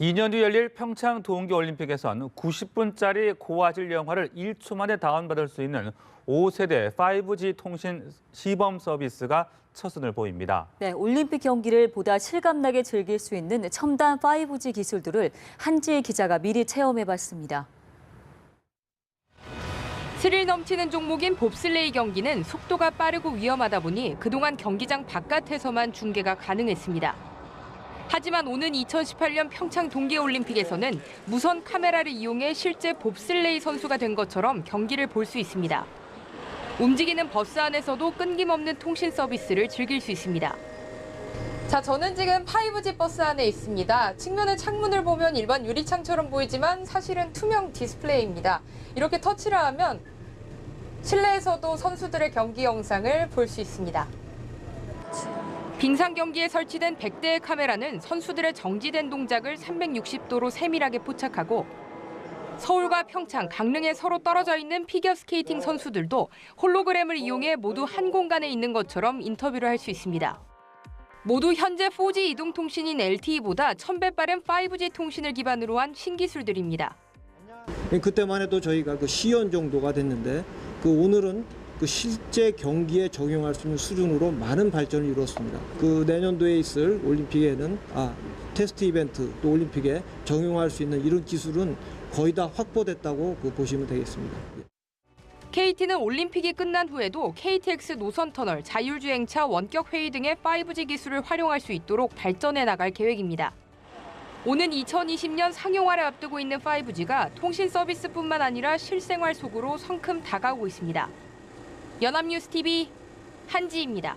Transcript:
2년 뒤 열릴 평창 동계올림픽에선 90분짜리 고화질 영화를 1초 만에 다운받을 수 있는 5세대 5G 통신 시범 서비스가 첫선을 보입니다. 네, 올림픽 경기를 보다 실감나게 즐길 수 있는 첨단 5G 기술들을 한지혜 기자가 미리 체험해봤습니다. 스릴 넘치는 종목인 봅슬레이 경기는 속도가 빠르고 위험하다 보니 그동안 경기장 바깥에서만 중계가 가능했습니다. 하지만 오는 2018년 평창 동계올림픽에서는 무선 카메라를 이용해 실제 봅슬레이 선수가 된 것처럼 경기를 볼 수 있습니다. 움직이는 버스 안에서도 끊김없는 통신 서비스를 즐길 수 있습니다. 자, 저는 지금 5G 버스 안에 있습니다. 측면의 창문을 보면 일반 유리창처럼 보이지만 사실은 투명 디스플레이입니다. 이렇게 터치를 하면 실내에서도 선수들의 경기 영상을 볼 수 있습니다. 빙상 경기에 설치된 100대의 카메라는 선수들의 정지된 동작을 360도로 세밀하게 포착하고 서울과 평창, 강릉에 서로 떨어져 있는 피겨 스케이팅 선수들도 홀로그램을 이용해 모두 한 공간에 있는 것처럼 인터뷰를 할 수 있습니다. 모두 현재 4G 이동통신인 LTE보다 1000배 빠른 5G 통신을 기반으로 한 신기술들입니다. 그때만 해도 저희가 그 시연 정도가 됐는데 그 오늘은 그 실제 경기에 적용할 수 있는 수준으로 많은 발전을 이뤘습니다. 그 내년도에 있을 올림픽에는 아 테스트 이벤트 또 올림픽에 적용할 수 있는 이런 기술은 거의 다 확보됐다고 그 보시면 되겠습니다. KT는 올림픽이 끝난 후에도 KTX 노선 터널, 자율주행차, 원격 회의 등의 5G 기술을 활용할 수 있도록 발전해 나갈 계획입니다. 오는 2020년 상용화를 앞두고 있는 5G가 통신 서비스뿐만 아니라 실생활 속으로 성큼 다가오고 있습니다. 연합뉴스 TV 한지입니다.